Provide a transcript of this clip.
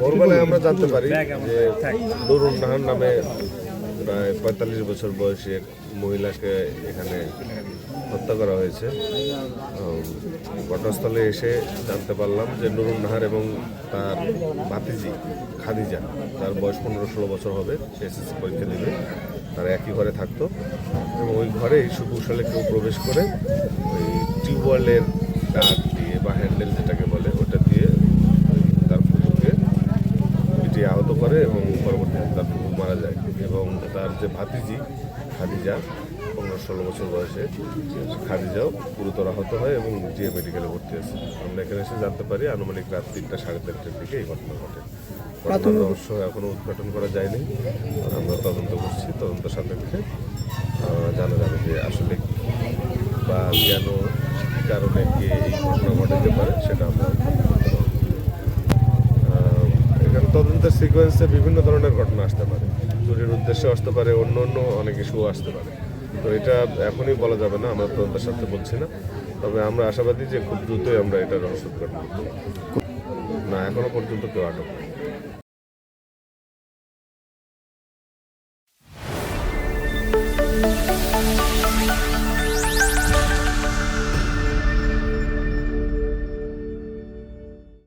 ভোরবেলায় আমরা জানতে পারি যে নুরুন নাহার নামে প্রায় পঁয়তাল্লিশ বছর বয়সী এক মহিলাকে এখানে হত্যা করা হয়েছে। ঘটনাস্থলে এসে জানতে পারলাম যে নুরুন নাহার এবং তার ভাতিজি খাদিজা তার বয়স পনেরো ষোলো বছর হবে সে এসএসসি পরীক্ষা দেবে তারা একই ঘরে থাকতো এবং ওই ঘরে সুকুশলে কেউ প্রবেশ করে ওই টিউবওয়েলের ডাক দিয়ে বা হ্যান্ডেল যেটাকে বলে ওটা দিয়ে তার ফুকুকে পিটিয়ে আহত করে এবং পরবর্তীতে তার মারা যায়। এবং তার যে ভাতিজি খাদিজা পনেরো ষোলো বছর বয়সে খাদিজাও গুরুতর আহত হয় এবং জিএ মেডিকেলে ভর্তি আছে। আমরা এখানে এসে জানতে পারি আনুমানিক রাত তিনটা সাড়ে তিনটার দিকে এই ঘটনা ঘটে। রহস্য এখনও উদ্ঘাটন করা যায়নি। আমরা তদন্ত করছি তদন্ত সাপেক্ষে জানা যাবে যে আসলে বা কেন কারণে কে এই ঘটনা ঘটাতে পারে সেটা আমরা তদন্তের সিকোয়েন্সে বিভিন্ন ধরনের ঘটনা আসতে পারে। চুরির উদ্দেশ্যে আসতে পারে, অন্য অন্য অনেক ইস্যু আসতে পারে। তো এটা এখনই বলা যাবে না, আমরা তদন্তের সাথে বলছি না। তবে আমরা আশাবাদী যে খুব দ্রুতই আমরা এটা রহস্য করব। না, এখনও পর্যন্ত কেউ আটক হয়নি।